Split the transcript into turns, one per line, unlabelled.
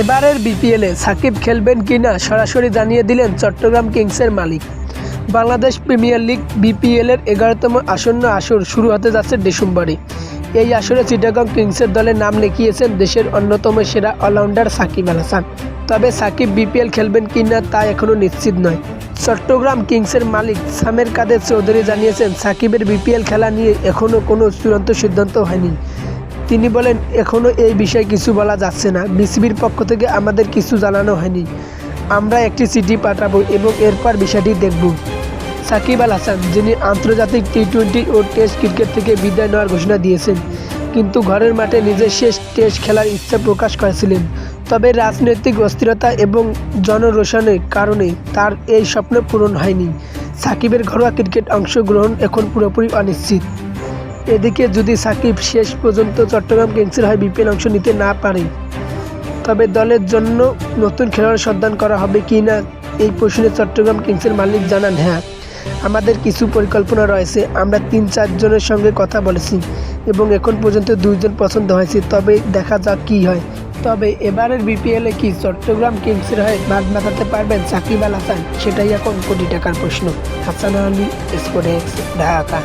এবারের বিপিএলে সাকিব খেলবেন কিনা সরাসরি জানিয়ে দিলেন চট্টগ্রাম কিংসের মালিক। বাংলাদেশ প্রিমিয়ার লিগ বিপিএলের এগারোতম আসন্ন আসর শুরু হতে যাচ্ছে ডিসেম্বরে। এই আসরে চিটাগং কিংসের দলে নাম লিখিয়েছেন দেশের অন্যতম সেরা অলরাউন্ডার সাকিব আল হাসান। তবে সাকিব বিপিএল খেলবেন কিনা তা এখনও নিশ্চিত নয়। চট্টগ্রাম কিংসের মালিক সামের কাদের চৌধুরী জানিয়েছেন, সাকিবের বিপিএল খেলা নিয়ে এখনও কোনো চূড়ান্ত সিদ্ধান্ত হয়নি। তিনি বলেন এখনও এই বিষয়ে কিছু বলা যাচ্ছে না। বিসিবির পক্ষ থেকে আমাদের কিছু জানানো হয়নি। আমরা একটি চিঠি পাঠাবো এবং এরপর বিষয়টি দেখব। সাকিব আল হাসান, যিনি আন্তর্জাতিক টি টোয়েন্টি ও টেস্ট ক্রিকেট থেকে বিদায় নেওয়ার ঘোষণা দিয়েছেন, কিন্তু ঘরের মাঠে নিজের শেষ টেস্ট খেলার ইচ্ছা প্রকাশ করেছিলেন। তবে রাজনৈতিক অস্থিরতা এবং জনরোষণের কারণে তার এই স্বপ্ন পূরণ হয়নি। সাকিবের ঘরোয়া ক্রিকেট অংশগ্রহণ এখন পুরোপুরি অনিশ্চিত। এদিকে যদি সাকিব শেষ পর্যন্ত চট্টগ্রাম কিংসের হয়ে বিপিএল অংশ নিতে না পারে, তবে দলের জন্য নতুন খেলোয়াড় সন্ধান করা হবে কি না, এই প্রশ্নে চট্টগ্রাম কিংসের মালিক জানান হ্যাঁ আমাদের কিছু পরিকল্পনা রয়েছে। আমরা তিন চারজনের সঙ্গে কথা বলেছি এবং এখন পর্যন্ত দুইজন পছন্দ হয়েছে। তবে দেখা যাক কী হয়। তবে এবারের বিপিএলে কি চট্টগ্রাম কিংসের হয়ে ভাগ মাতাতে পারবেন সাকিব আল হাসান? সেটাই এখন কোটি টাকার প্রশ্ন। হাসান আলী, স্পোর্টস, ঢাকা।